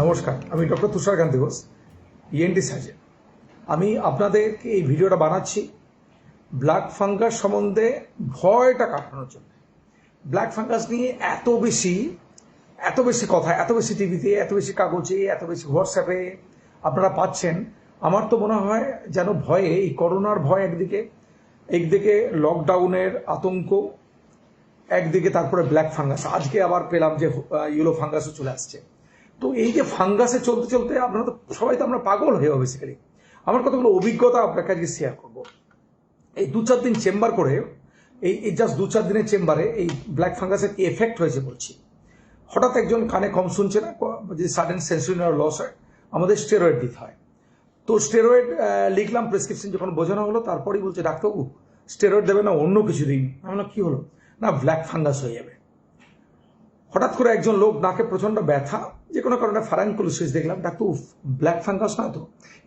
নমস্কার, আমি doctor Tusharkanti Ghosh ENT surgeon আমি আপনাদেরকে এই ভিডিওটা বানাচ্ছি ব্ল্যাক ফাঙ্গাস সম্বন্ধে ভয়টা কাটানোর জন্য। ব্ল্যাক ফাঙ্গাস নিয়ে এত বেশি এত বেশি কথা, এত বেশি টিভিতে, এত বেশি কাগজে, এত বেশি হোয়াটসঅ্যাপে আপনারা পাচ্ছেন। আমার তো মনে হয় যেন ভয়ে, এই করোনার ভয় একদিকে একদিকে লকডাউনের আতঙ্ক, একদিকে তারপরে ব্ল্যাক ফাঙ্গাস। আজকে আবার পেলাম যে ইয়েলো ফাঙ্গাসও চলে আসছে। তো এই যে ফাঙ্গাসে চলতে চলতে আপনারা তো সবাই তো আমরা পাগল হয়ে বেসিক্যালি আমার কতগুলো অভিজ্ঞতা আপনার কাছে শেয়ার করব। এই দু চার দিন চেম্বার করে, এই এই জাস্ট দু চার দিনের চেম্বারে এই ব্ল্যাক ফাঙ্গাসের কি এফেক্ট হয়েছে বলছি। হঠাৎ একজন কানে কম শুনছে না যদি সাডেন সেন্সুরিনার লস হয়, আমাদের স্টেরয়েড দিতে হয়। তো স্টেরয়েড লিখলাম প্রেসক্রিপশন যখন বোঝানো হলো, তারপরেই বলছে, ডাক্তারবাবু স্টেরয়েড দেবে না, অন্য কিছু দিন আমি বললাম, কি হলো? না ব্ল্যাক ফাঙ্গাস হয়ে যাবে। হঠাৎ করে একজন লোক নাকে প্রচণ্ড ব্যথা, যে কোনো কারণে ফারাঙ্কুলোসিস দেখলাম, ডাক্তার ব্ল্যাক ফাঙ্গাস নয় তো?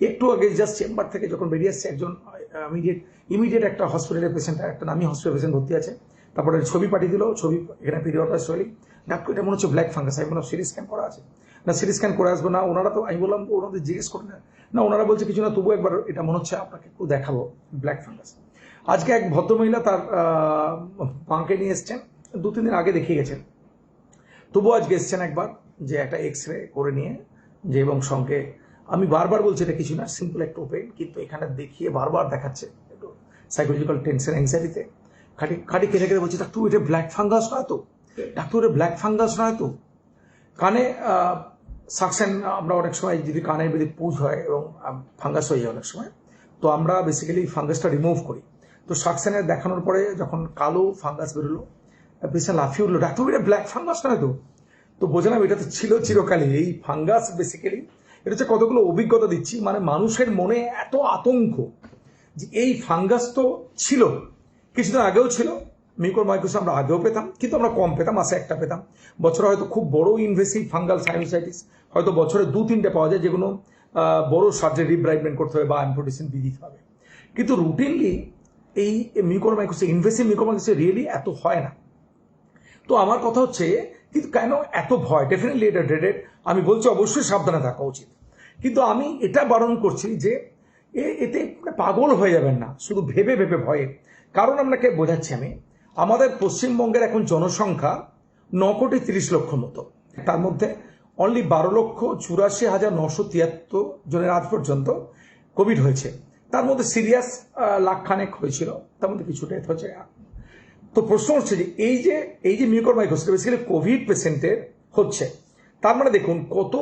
একটু আগে জাস্ট চেম্বার থেকে যখন বেরিয়ে আসছে, একজন ইমিডিয়েট ইমিডিয়েট একটা হসপিটালের পেশেন্ট একটা নামি হসপিটাল পেশেন্ট ভর্তি আছে। তারপরে ছবি পাঠিয়ে দিল, ছবি এখানে পিরিয়ডটা শৈলী ডাক্তার এটা মনে হচ্ছে ব্ল্যাক ফাঙ্গাস আমি বললাম সিটি স্ক্যান করা আছে। না সিটি স্ক্যান করে আসব। না, ওনারা তো, আমি বললাম, ওনাদের জিজ্ঞেস করে না। না, ওনারা বলছে কিছু না তবু একবার এটা মনে হচ্ছে আপনাকে একটু দেখাবো ব্ল্যাক ফাঙ্গাস আজকে এক ভদ্রমহিলা তার পাঁকে নিয়ে এসছেন দু তিন দিন আগে দেখিয়ে গেছেন। তবু আজ গেছেন একবার যে একটা এক্স রে করে নিয়ে, যে এবং সঙ্গে আমি বারবার বলছি এটা কিছু না সিম্পল একটা ওপেন কিন্তু এখানে দেখিয়ে বারবার দেখাচ্ছে একটু সাইকোলজিক্যাল টেনশন অ্যাংজাইটিতে খাটি খাটি কেটে কেটে বলছি, ডাক্তার, এটা ব্ল্যাক ফাঙ্গাস নয় তো? ডাক্তার, এটা ব্ল্যাক ফাঙ্গাস নয় তো? কানে সাকশন আমরা অনেক সময় যদি কানের যদি পুজ হয় এবং ফাঙ্গাস হয়ে যায় অনেক সময়, তো আমরা বেসিক্যালি ফাঙ্গাসটা রিমুভ করি। তো সাকশনে দেখানোর পরে যখন কালো ফাঙ্গাস বেরোলো পেশেন্ট লাফিয়ে উঠল। ডাক্তার এটা ব্ল্যাক ফাঙ্গাস নয় তো? তো বোঝালাম এটা তো ছিল চিরকালই। এই ফাঙ্গাস বেসিক্যালি এটা হচ্ছে কতগুলো অভিজ্ঞতা দিচ্ছি। মানে মানুষের মনে এত আতঙ্ক যে এই ফাঙ্গাস তো ছিল, কিছুদিন আগেও ছিল। মিউকোর মাইক্রোস আমরা আগেও পেতাম, কিন্তু আমরা কম পেতাম, মাসে একটা পেতাম। বছরে হয়তো খুব বড় ইনভেসিভ ফাঙ্গাল সাইনোসাইটিস হয়তো বছরে দু, তিনটে পাওয়া যায় যেগুলো বড় সার্জারি রিব্রাইটমেন্ট করতে হবে বা অ্যাম্পোটিসিন দিয়ে দিতে হবে। কিন্তু রুটিনলি এই mucormycosis invasive mucormycosis really এত হয় না। তো আমার কথা হচ্ছে, কিন্তু কেন এত ভয়? ডেফিনেটলি এটা ড্রেডেড আমি বলছি অবশ্যই সাবধানে থাকা উচিত। কিন্তু আমি এটা বারণ করছি যে এতে পাগল হয়ে যাবেন না, শুধু ভেবে ভেবে ভয়ে। কারণ আপনাকে বোঝাচ্ছি আমি, আমাদের পশ্চিমবঙ্গের এখন জনসংখ্যা ন কোটি তিরিশ লক্ষ মতো। তার মধ্যে অনলি বারো লক্ষ চুরাশি হাজার নশো তিয়াত্তর জনের আজ পর্যন্ত কোভিড হয়েছে। তার মধ্যে সিরিয়াস লাখখানেক হয়েছিল। তার মধ্যে কিছুটা হচ্ছে তো প্রশ্ন হচ্ছে যে এই যে এই যে মিউকর মাইক্রোসিস বেসিক্যালি কোভিড পেশেন্টের হচ্ছে, তার মানে দেখুন কত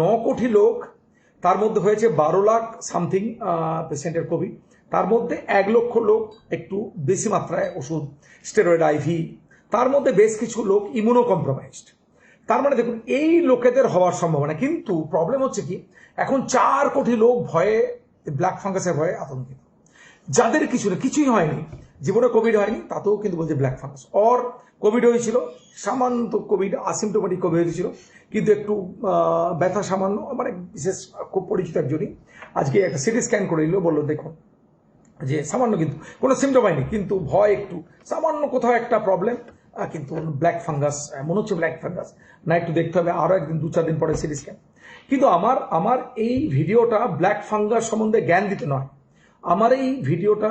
ন কোটি লোক, তার মধ্যে হয়েছে বারো লাখ সামথিং পেশেন্টের কোভিড তার মধ্যে এক লক্ষ লোক একটু বেশি মাত্রায় ওষুধ স্টেরয়েড আইভি তার মধ্যে বেশ কিছু লোক ইমিউনো কম্প্রোমাইজড তার মানে দেখুন এই লোকেদের হওয়ার সম্ভাবনা, কিন্তু প্রবলেম হচ্ছে কি, এখন চার কোটি লোক ভয়ে ব্ল্যাক ফাঙ্গাসের ভয়ে আতঙ্কিত। যাদের কিছু না, কিছুই হয়নি জীবনে কোভিড হয়নি, তাতেও কিন্তু বলছে ব্ল্যাক ফাঙ্গাস অর কোভিড হয়েছিল সামান্য কোভিড আসিমটোমেটিক কোভিড হয়েছিল, কিন্তু একটু ব্যথা সামান্য মানে বিশেষ খুব পরিচিত একজনই, আজকে একটা সিটি স্ক্যান করে দিল বলল, দেখুন, যে সামান্য কিন্তু, কোনো সিমটম হয়নি, কিন্তু ভয় একটু, সামান্য কোথাও একটা প্রবলেম কিন্তু ব্ল্যাক ফাঙ্গাস মনে হচ্ছে ব্ল্যাক ফাঙ্গাস না একটু দেখতে হবে আরও একদিন দু চার দিন পরে সিটি স্ক্যান কিন্তু আমার আমার এই ভিডিওটা ব্ল্যাক ফাঙ্গাস সম্বন্ধে জ্ঞান দিতে নয়। আমার এই ভিডিওটা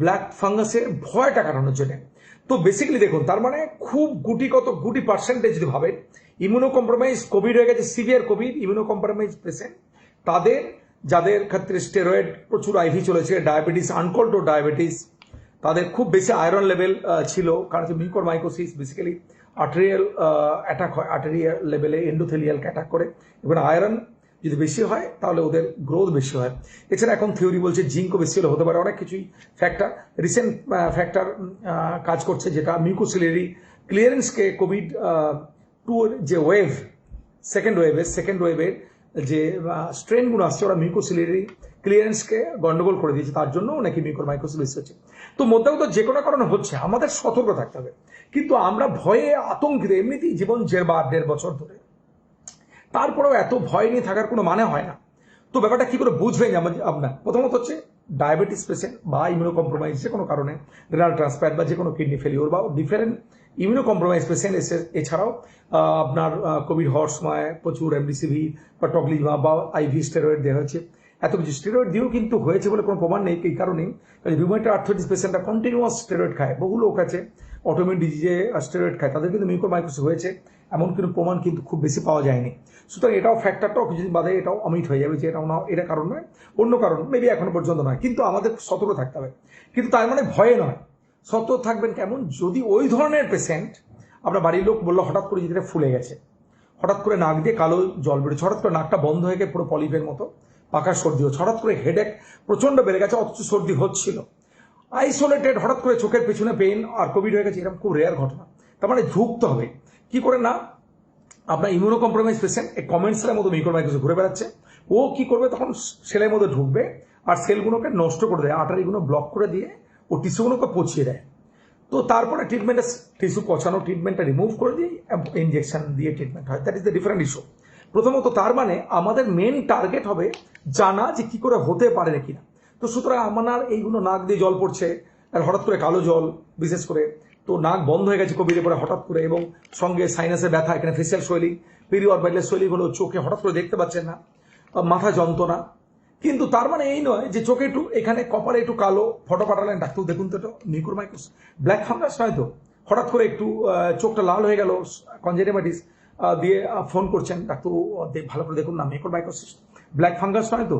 ব্ল্যাক ফাঙ্গাসের ভয়টা কাটানোর জন্য। তো বেসিক্যালি দেখুন, তার মানে খুব গুটি কত গুটি পার্সেন্টেজ যদি ভাবেন ইমিউনো কম্প্রোমাইজ কোভিড হয়ে গেছে severe COVID immuno compromise patient তাদের, যাদের ক্ষেত্রে স্টেরয়েড প্রচুর আইভি চলেছে ডায়াবেটিস আনকন্ট্রোল ডায়াবেটিস তাদের খুব বেশি আয়রন লেভেল ছিল, কারণ হচ্ছে mucor mycosis basically arterial attack হয় আর্টেরিয়াল লেভেলে এন্ডোথেলিয়ালকে অ্যাটাক করে, এবং আয়রন যদি বেশি হয়, তাহলে ওদের গ্রোথ বেশি হয়। এছাড়া এখন থিওরি বলছে জিঙ্কও বেশি হলে হতে পারে, অনেক কিছুই ফ্যাক্টর রিসেন্ট ফ্যাক্টর কাজ করছে যেটা মিউকোসিলারি ক্লিয়ারেন্সকে কোভিড টুর যে ওয়েভ সেকেন্ড ওয়েভের সেকেন্ড ওয়েভের যে স্ট্রেনগুলো আসছে, ওরা মিউকোসিলারি ক্লিয়ারেন্সকে গন্ডগোল করে দিয়েছে, তার জন্য নাকি মিউকোর বেশি হচ্ছে। তো মধ্যেও তো যে কোনো কারণে হচ্ছে, আমাদের সতর্ক থাকতে হবে। কিন্তু আমরা ভয়ে আতঙ্কিত, এমনিতেই জীবন বা দেড় বছর ধরে। তারপরেও এত ভয় নিয়ে থাকার কোনো মানে হয় না। তো ব্যাপারটা কি করে বুঝবেন আপনার? প্রথমত হচ্ছে ডায়াবেটিস পেশেন্ট বা ইমিউনো কম্প্রোমাইজ যে কোনো কারণে রেনাল ট্রান্সপ্ল্যান্ট বা যে কোনো কিডনি ফেলিওর বা ডিফারেন্ট ইমিউনো কম্প্রোমাইজ পেশেন্ট এসে এছাড়াও আপনার কোভিড হওয়ার সময় প্রচুর এমডিসিভি বা টগলিমা বা আইভি স্টেরয়েড দেওয়া হয়েছে। এত কিছু স্টেরয়েড দিয়েও কিন্তু হয়েছে বলে কোনো প্রমাণ নেই। এই কারণেই রিউমাইটার আর্থ্রাইটিস পেশেন্টরা কন্টিনিউয়াস স্টেরয়েড খায়। বহু লোক আছে অটোমিউন ডিজিজে স্টেরয়েড খায়, তাদের কিন্তু মিউকোমাইকোসিস হয়েছে এমন কোনো প্রমাণ কিন্তু খুব বেশি পাওয়া যায়নি। সুতরাং এটাও ফ্যাক্টরটাও কিছুদিন বাদে এটাও অমিট হয়ে যাবে, যে এটাও না এটা কারণ নয়, অন্য কারণ মেবি এখনও পর্যন্ত নয়, কিন্তু আমাদের সতর্ক থাকতে হবে। কিন্তু তার মানে ভয়ে নয়, সতর্ক থাকবেন কেমন? যদি ওই ধরনের পেশেন্ট আপনার বাড়ির লোক বলল হঠাৎ করে যেটা ফুলে গেছে, হঠাৎ করে নাক দিয়ে কালো জল বেরোচ্ছে, হঠাৎ করে নাকটা বন্ধ হয়ে গিয়ে পুরো পলিপের মতো পাকা সর্দি হচ্ছে, হঠাৎ করে হেডেক প্রচণ্ড বেড়ে গেছে, অথচ সর্দি হচ্ছিল। আইসোলেটেড হঠাৎ করে চোখের পেছনে পেন আর কোভিড হয়ে গেছে, এরকম খুব রেয়ার ঘটনা। তার মানে ঝুঁকতে হবে। কি করে না? আপনার ইমিউনো কম্প্রোমাইজ পেশেন্ট এই কমেন্ট সেলের মতো মিক্রোমাইক্রোসে ঘুরে বেড়াচ্ছে। ও কি করবে? তখন সেলের মধ্যে ঢুকবে আর সেলগুলোকে নষ্ট করে দেয় আটারিগুলো ব্লক করে দিয়ে ও টিস্যুগুলোকে পচিয়ে দেয়। তো তারপরে ট্রিটমেন্টটা টিস্যু পচানো ট্রিটমেন্টটা রিমুভ করে দিয়ে ইঞ্জেকশন দিয়ে ট্রিটমেন্ট হয়। That is the different issue প্রথমত তার মানে আমাদের মেন টার্গেট হবে জানা যে কি করে হতে পারে কিনা। তো সুতরাং আমার এইগুলো নাক দিয়ে জল পড়ছে, আর হঠাৎ করে কালো জল, বিশেষ করে। তো নাক বন্ধ হয়ে গেছে কোভিডের পরে হঠাৎ করে, এবং সঙ্গে সাইনাসের ব্যথা, এখানে ফেসিয়াল শৈলী পিরি অরবাইলের শৈলী হলো চোখে হঠাৎ করে দেখতে পাচ্ছেন না মাথা যন্ত্রণা। কিন্তু তার মানে এই নয় যে চোখে একটু, এখানে কপালে একটু কালো ফটো পাঠালেন, ডাক্তার দেখুন তো মিক্রোমাইকোস ব্ল্যাক ফাঙ্গাস নয় তো? হঠাৎ করে একটু চোখটা লাল হয়ে গেল কনজেনিমাইটিস দিয়ে ফোন করছেন, ডাক্তার ভালো করে দেখুন না মিক্রোমাইকোসিস ব্ল্যাক ফাঙ্গাস নয় তো?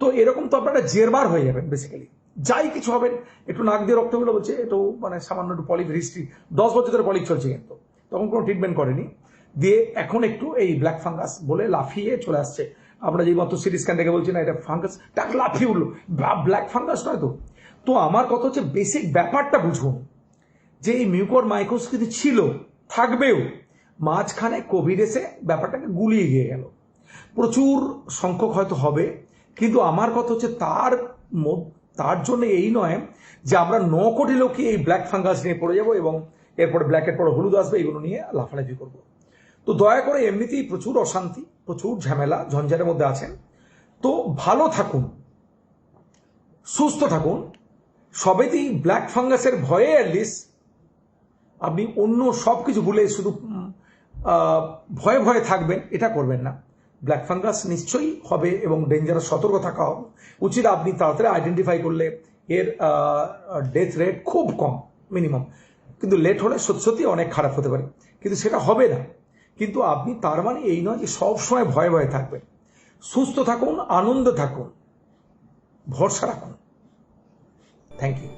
তো এরকম তো আপনারা জেরবার হয়ে যাবেন বেসিক্যালি যাই কিছু হবেন, একটু নাক দিয়ে রক্ত বেরো বলছে, একটু মানে সামান্য একটু পলিক হিস্ট্রি দশ বছর ধরে পলিক চলছে কিন্তু। তখন কোনো ট্রিটমেন্ট করেনি। দিয়ে এখন একটু এই ব্ল্যাক ফাঙ্গাস বলে লাফিয়ে চলে আসছে। আমরা যেই মাত্র সিটি স্ক্যান দেখে বলছি না, এটা ফাঙ্গাস টাক লাফিয়ে উঠল। ব্ল্যাক ফাঙ্গাস নয় তো। তো আমার কথা হচ্ছে বেসিক ব্যাপারটা বুঝুন। যে এই মিউকর মাইকোস কিন্তু ছিল, থাকবেও, মাঝখানে কোভিড এসে ব্যাপারটাকে গুলিয়ে গিয়ে গেল। প্রচুর সংখ্যক হয়তো হবে কিন্তু আমার কথা হচ্ছে তার তার জন্য এই নয় যে আমরা ন কোটি লোকই এই ব্ল্যাক ফাঙ্গাস নিয়ে পড়ে যাব এবং এরপরে ব্ল্যাকের পরে হলুদ আসবে, এগুলো নিয়ে লাফালাফি করব। তো দয়া করে এমনিতেই প্রচুর অশান্তি, প্রচুর ঝামেলা, ঝঞ্ঝাটের মধ্যে আছেন। তো ভালো থাকুন, সুস্থ থাকুন, সবেতেই ব্ল্যাক ফাঙ্গাসের ভয়ে অ্যাটলিস্ট আপনি অন্য সব কিছু ভুলে শুধু ভয়ে ভয়ে থাকবেন, এটা করবেন না। ব্ল্যাক ফাঙ্গাস নিশ্চয়ই হবে এবং ডেঞ্জারাস সতর্ক থাকা উচিত আপনি তাড়াতাড়ি আইডেন্টিফাই করলে এর ডেথ রেট খুব কম মিনিমাম কিন্তু লেট হলে সত্যি সত্যি অনেক খারাপ হতে পারে। কিন্তু সেটা হবে না। কিন্তু আপনি তার মানে এই নয় যে সব সময় ভয়ে ভয়ে থাকবেন। সুস্থ থাকুন, আনন্দ থাকুন, ভরসা রাখুন। Thank you